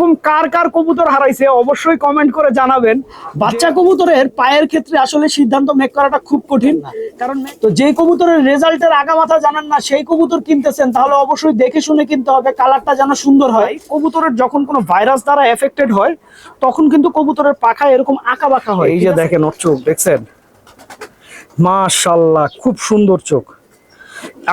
এরকম কার কার কবুতর হারাইছে অবশ্যই কমেন্ট করে জানাবেন। বাচ্চা কবুতরের পায়ের ক্ষেত্রে আসলে সিদ্ধান্ত মেক করাটা খুব কঠিন। কারণ তো যে কবুতরের রেজাল্টের আগামাথা জানেন না সেই কবুতর কিনতেছেন তাহলে অবশ্যই দেখে শুনে কিনতে হবে কালারটা যেন সুন্দর হয়। কবুতরের যখন কোনো ভাইরাস দ্বারা এফেক্টেড হয় তখন কিন্তু কবুতরের পাখা এরকম আঁকা বাঁকা হয় এই যে দেখেন ওর চোখ দেখছেন? মাশাল্লাহ খুব সুন্দর চোখ।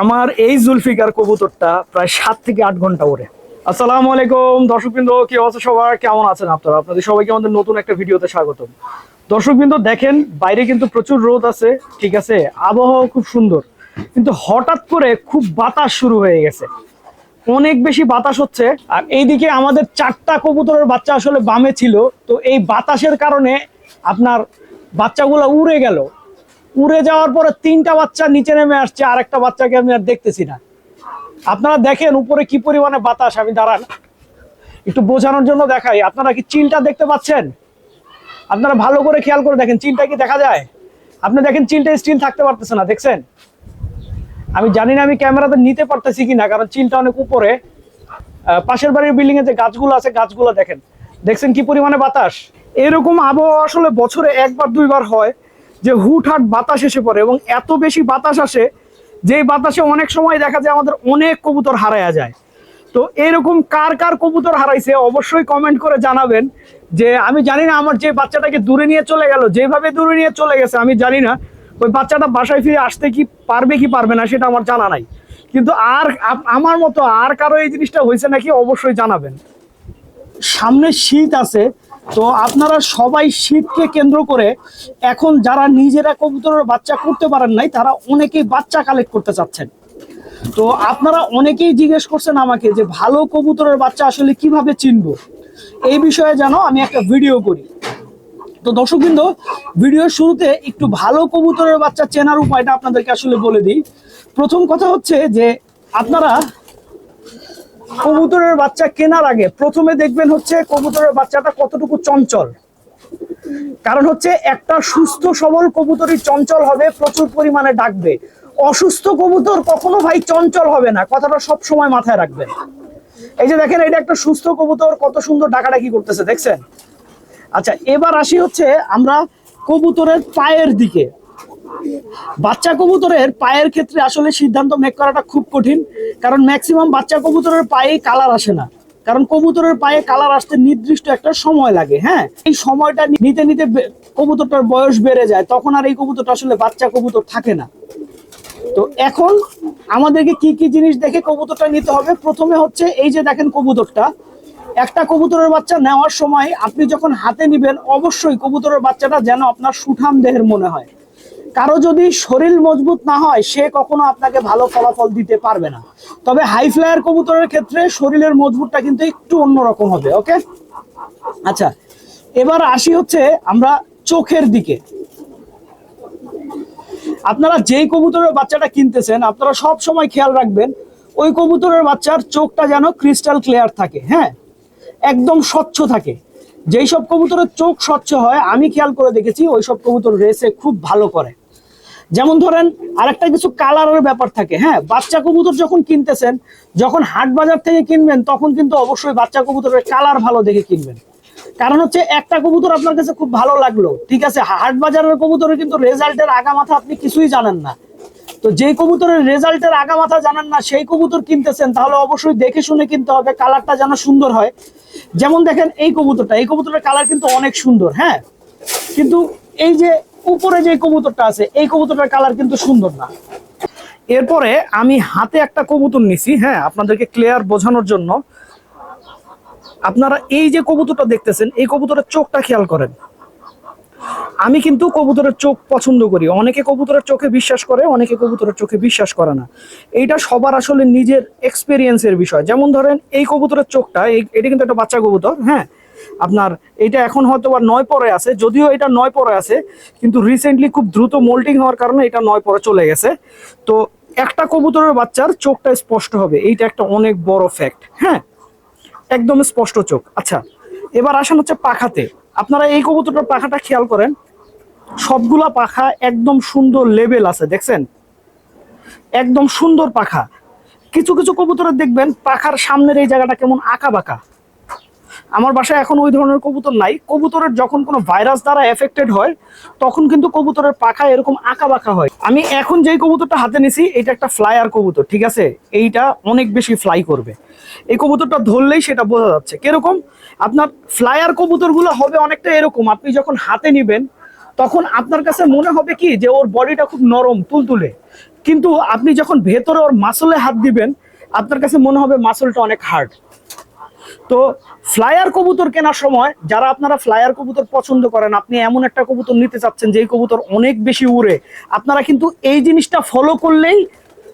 আমার এই জুলফিকার কবুতরটা প্রায় সাত থেকে আট ঘণ্টা ওরে আসসালামু আলাইকুম, দর্শকবৃন্দ, কি অবস্থা সবার? কেমন আছেন আপনারা? আপনাদের সবাইকে আমাদের নতুন একটা ভিডিওতে স্বাগতম। দর্শকবৃন্দ, দেখেন, বাইরে কিন্তু প্রচুর রোদ আছে, ঠিক আছে? আবহাওয়া খুব সুন্দর। কিন্তু হঠাৎ করে খুব বাতাস শুরু হয়ে গেছে। অনেক বেশি বাতাস হচ্ছে, আর এইদিকে আমাদের চারটা কবুতরের বাচ্চা আসলে বামে ছিল। তো এই বাতাসের কারণে আপনার বাচ্চাগুলো উড়ে গেল। উড়ে যাওয়ার পরে তিনটা বাচ্চা নিচে নেমে আসছে আর একটা বাচ্চাকে আমি আর দেখতেছি না। আপনারা দেখেন উপরে কি পরিমাণে বাতাস, আমি দাঁড়ান। একটু বোঝানোর জন্য দেখাই। আপনারা কি চিলটা দেখতে পাচ্ছেন? আপনারা ভালো করে খেয়াল করে দেখেন, চিলটা কি দেখা যায়? আপনি দেখেন চিলটা স্টিল থাকতে পারতেছে না, দেখছেন? আমি জানি না আমি ক্যামেরাতে নিতে পারতেছি কিনা, কারণ চিলটা অনেক উপরে। পাশের বাড়ির বিল্ডিং এ যে গাছগুলো আছে, গাছগুলো দেখেন। দেখছেন কি পরিমাণে বাতাস? এরকম আবহাওয়া আসলে বছরে একবার, দুইবার হয় যে হুটহাট বাতাস এসে পড়ে এবং এত বেশি বাতাস আসে যে বাতাসে অনেক সময় দেখা যায় আমাদের অনেক কবুতর হারায়া যায়। তো এরকম কার কার কবুতর হারাইছে অবশ্যই কমেন্ট করে জানাবেন। যে আমি জানি না আমার যে বাচ্চাটাকে দূরে নিয়ে চলে গেল, যেভাবে দূরে নিয়ে চলে গেছে, আমি জানি না। ওই বাচ্চাটা বাসায় ফিরে আসতে কি পারবে কি পারবে না সেটা আমার জানা নাই। কিন্তু আর আমার মতো আর কারও এই জিনিসটা হয়েছে নাকি অবশ্যই জানাবেন। সামনে শীত আছে তো আপনারা সবাই শীতকে কেন্দ্র করে এখন যারা নিজেরা কবুতরের বাচ্চা করতে পারেন নাই, তারা অনেকেই বাচ্চা কালেক্ট করতে চাচ্ছেন। তো আপনারা অনেকেই জিজ্ঞেস করছেন আমাকে যে ভালো কবুতরের বাচ্চা আসলে কীভাবে চিনবো? এই বিষয়ে যেন আমি একটা ভিডিও করি। তো দর্শকবৃন্দ ভিডিওর শুরুতে একটু ভালো কবুতরের বাচ্চা চেনার উপায়টা আপনাদেরকে আসলে বলে দিই। প্রথম কথা হচ্ছে যে আপনারা কবুতরের বাচ্চা কেনার আগে প্রথমে দেখবেন হচ্ছে কবুতরের বাচ্চাটা কতটুকু চঞ্চল। কারণ হচ্ছে একটা সুস্থ, সবল কবুতরই চঞ্চল হবে, প্রচুর পরিমাণে ডাকবে। অসুস্থ কবুতর কখনো ভাই চঞ্চল হবে না, কথাটা সব সময় মাথায় রাখবেন। এই যে দেখেন, এটা একটা সুস্থ কবুতর, কত সুন্দর ডাকাডাকি করতেছে, দেখছেন? আচ্ছা এবার আসি হচ্ছে আমরা কবুতরের পায়ের দিকে। বাচ্চা কবুতরের পায়ের ক্ষেত্রে আসলে সিদ্ধান্ত মেক করাটা খুব কঠিন, কারণ ম্যাক্সিমাম বাচ্চা কবুতরের পায়ে কালার আসে না। কারণ কবুতরের পায়ে কালার আসতে নির্দিষ্ট একটা সময় লাগে হ্যাঁ? এই সময়টা নিতে নিতে কবুতরটার বয়স বেড়ে যায়, তখন আর এই কবুতরটা আসলে বাচ্চা কবুতর থাকে না। তো এখন আমাদেরকে কি কি জিনিস দেখে কবুতরটা নিতে হবে? প্রথমে হচ্ছে এই যে দেখেন কবুতরটা, একটা কবুতরের বাচ্চা নেওয়ার সময় আপনি যখন হাতে নিবেন, অবশ্যই কবুতরের বাচ্চাটা যেন আপনার সুঠাম দেহের মনে হয়। কারও যদি শরীর মজবুত না হয়, সে কখনো আপনাকে ভালো ফলাফল দিতে পারবে না। তবে হাই ফ্লায়ার কবুতরের ক্ষেত্রে শরীরের মজবুতটা কিন্তু একটু অন্যরকম হবে ওকে আচ্ছা এবার আসি হচ্ছে আমরা চোখের দিকে। আপনারা যেই কবুতরের বাচ্চাটা কিনতেছেন, আপনারা সব সময় খেয়াল রাখবেন, ওই কবুতরের বাচ্চার চোখটা যেন ক্রিস্টাল ক্লিয়ার থাকে হ্যাঁ? একদম স্বচ্ছ থাকে। যেই সব কবুতরের চোখ স্বচ্ছ হয়, আমি খেয়াল করে দেখেছি ওই সব কবুতর রেসে খুব ভালো করে। যেমন ধরেন, আরেকটা কিছু কালারের ব্যাপার থাকে হ্যাঁ? বাচ্চা কবুতর যখন কিনতেছেন, যখন হাট বাজার থেকে কিনবেন, তখন কিন্তু অবশ্যই বাচ্চা কবুতরের কালার ভালো দেখে কিনবেন। কারণ হচ্ছে, একটা কবুতর আপনার কাছে খুব ভালো লাগল, ঠিক আছে? হাট বাজারের কবুতরের কিন্তু রেজাল্টের আগামাথা আপনি কিছুই জানেন না। তো যেই কবুতরের রেজাল্টের আগামাথা জানেন না, সেই কবুতর কিনতেছেন, তাহলে অবশ্যই দেখে শুনে কিনতে হবে কালারটা যেন সুন্দর হয়। যেমন দেখেন এই কবুতরটা, এই কবুতরের কালার কিন্তু অনেক সুন্দর হ্যাঁ? কিন্তু এই যে উপরে যে কবুতরটা আছে, এই কবুতরটার কালার কিন্তু সুন্দর না। এরপরে আমি হাতে একটা কবুতর নিছি হ্যাঁ আপনাদেরকে ক্লিয়ার বোঝানোর জন্য। আপনারা এই যে কবুতরটা দেখতেছেন, এই কবুতরের চোখটা খেয়াল করেন। আমি কিন্তু কবুতরের চোখ পছন্দ করি। অনেকে কবুতরের চোখে বিশ্বাস করে, অনেকে কবুতরের চোখে বিশ্বাস করে না। এইটা সবার আসলে নিজের এক্সপিরিয়েন্সের বিষয়। যেমন ধরেন, এই কবুতরের চোখটা এটা কিন্তু একটা বাচ্চা কবুতর হ্যাঁ? আপনার এটা এখন হয়তো বা নয় পরে আছে, যদিও এটা নয় পরে আছে, কিন্তু রিসেন্টলি খুব দ্রুত মোল্টিং হওয়ার কারণে এটা নয় পরে চলে গেছে। তো একটা কবুতরের বাচ্চার চোখটা স্পষ্ট হবে, এইটা একটা অনেক বড় ফ্যাক্ট হ্যাঁ? একদম স্পষ্ট চোখ। আচ্ছা এবার আসেন হচ্ছে পাখাতে। আপনারা এই কবুতরটার পাখাটা খেয়াল করেন সবগুলা পাখা একদম সুন্দর লেভেল আছে, দেখছেন? একদম সুন্দর পাখা। কিছু কিছু কবুতরের দেখবেন, পাখার সামনের এই জায়গাটা কেমন আঁকা বাঁকা আমার বাসায় এখন ওই ধরনের কবুতর নাই। কবুতরের যখন কোনো ভাইরাস দ্বারা এফেক্টেড হয়, তখন কিন্তু কবুতরের পাখা এরকম আঁকা বাঁকা হয়। আমি এখন যেই কবুতরটা হাতে নিছি, এটা একটা ফ্লায়ার কবুতর, ঠিক আছে? এইটা অনেক বেশি ফ্লাই করবে। এই কবুতরটা ধরলেই সেটা বোঝা যাচ্ছে। কীরকম? আপনার ফ্লায়ার কবুতরগুলো হবে অনেকটা এরকম। আপনি যখন হাতে নিবেন তখন আপনার কাছে মনে হবে কি যে ওর বডিটা খুব নরম, তুলতুলে। কিন্তু আপনি যখন ভেতরে ওর মাসলে হাত দিবেন, আপনার কাছে মনে হবে মাসলটা অনেক হার্ড তো ফ্লায়ার কবুতর কেনার সময় যারা আপনারা ফ্লায়ার কবুতর পছন্দ করেন, আপনি এমন একটা কবুতর নিতে চাচ্ছেন যেই কবুতর অনেক বেশি উড়ে, আপনারা কিন্তু এই জিনিসটা ফলো করলেই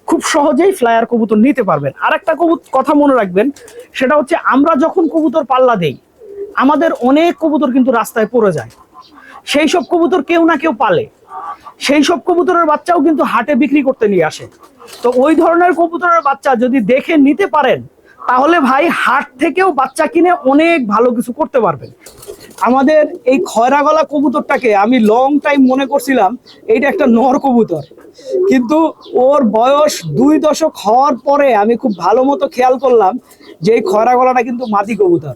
খুব সহজেই ফ্লায়ার কবুতর নিতে পারবেন। আর একটা কথা মনে রাখবেন, সেটা হচ্ছে আমরা যখন কবুতর পাল্লা দেই, আমাদের অনেক কবুতর কিন্তু রাস্তায় পড়ে যায়। সেই সব কবুতর কেউ না কেউ পালে। সেই সব কবুতরের বাচ্চাও কিন্তু হাটে বিক্রি করতে নিয়ে আসে। তো ওই ধরনের কবুতরের বাচ্চা যদি দেখে নিতে পারেন, তাহলে ভাই হাট থেকেও বাচ্চা কিনে অনেক ভালো কিছু করতে পারবেন। আমাদের এই খয়রা গলা কবুতরটাকে আমি লং টাইম মনে করছিলাম, এইটা একটা নর কবুতর। কিন্তু ওর বয়স দুই দশক হওয়ার পরে আমি খুব ভালো মতো খেয়াল করলাম যে এই খয়রা গলাটা কিন্তু মাদি কবুতর।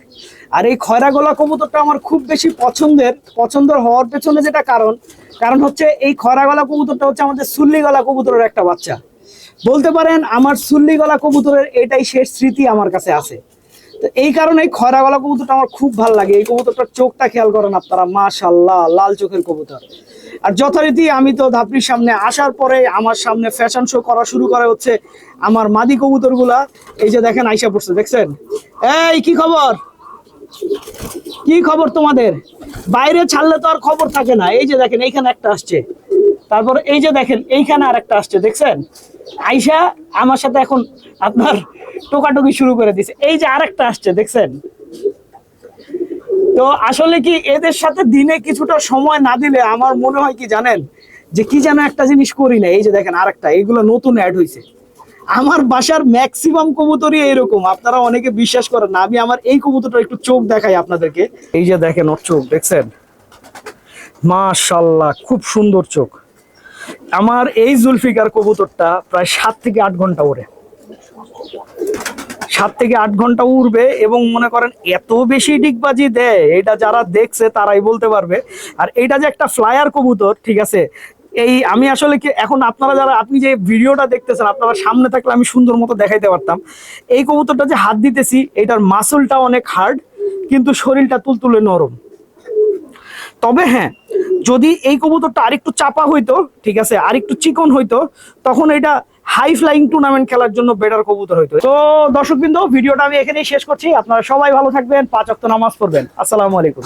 আর এই খয়রা গলা কবুতরটা আমার খুব বেশি পছন্দের পছন্দের হওয়ার পেছনে যেটা কারণ কারণ হচ্ছে এই খয়রা গলা কবুতরটা হচ্ছে আমাদের সুল্লি গলা কবুতরের একটা বাচ্চা। বলতে পারেন আমার সুল্লি গলা কবুতরের এটাই শেষ স্মৃতি আমার কাছে আছে। তো এই কারণে খয়রা গলা কবুতরটা আমার খুব ভালো লাগে। এই কবুতরটার চোখটা খেয়াল করেন আপনারা মাশাল্লাহ লাল চোখের কবুতর। আর যথারীতি আমি তো ধাপড়ির সামনে আসার পরে আমার সামনে ফ্যাশন শো করা শুরু করে হচ্ছে আমার মাদি কবুতরগুলা। এই যে দেখেন আইসা পড়ছে, দেখছেন? এই, কি খবর? কি খবর তোমাদের? বাইরে ছাড়লে তো আর খবর থাকে না। এই যে দেখেন, এইখানে একটা আসছে। তারপর এই যে দেখেন, এইখানে আর একটা আসছে, দেখছেন? আইসা আমার সাথে এখন আপনার টোকাটুকি শুরু করে দিছে। এই যে আরেকটা আসছে, দেখছেন? তো আসলে কি এদের সাথে দিনে কিছুটা সময় না দিলে আমার মনে হয় কি জানেন? যে কি যেন একটা জিনিস করি না। এই যে দেখেন, আরেকটা, এইগুলো নতুন অ্যাড হয়েছে আমার বাসার ম্যাক্সিমাম কবুতরই এরকম আপনারা অনেকে বিশ্বাস করেন না, আমি আমার এই কবুতরটা একটু চোখ দেখাই আপনাদেরকে। এই যে দেখেন ওর চোখ, দেখছেন? মাশাল্লাহ খুব সুন্দর চোখ। আমার এই জুলফিকার কবুতরটা প্রায় সাত থেকে আট ঘণ্টা ওড়ে। সাত থেকে আট ঘণ্টা উড়বে এবং মনে করেন এত বেশি ডিগবাজি দেয়, এটা যারা দেখছে তারাই বলতে পারবে। আর এটা যে একটা ফ্লায়ার কবুতর, ঠিক আছে? এই আমি আসলে কি এখন আপনারা যারা, আপনি যে ভিডিওটা দেখতেছেন, আপনারা সামনে থাকলে আমি সুন্দর মতো দেখাইতে পারতাম। এই কবুতরটা যে হাত দিতেছি, এটার মাসলটা অনেক হার্ড, কিন্তু শরীরটা তুলতুলে নরম। তবে হ্যাঁ যদি এই কবুতরটা আরেকটু চাপা হইতো, ঠিক আছে, আরেকটু চিকন হইতো, তখন এটা হাই ফ্লাইং টুর্নামেন্ট খেলার জন্য বেটার কবুতর হইতো। তো দর্শকবৃন্দ, ভিডিওটা আমি এখানেই শেষ করছি। আপনারা সবাই ভালো থাকবেন, পাঁচ অক্ত নামাজ পড়বেন। আসসালামু আলাইকুম।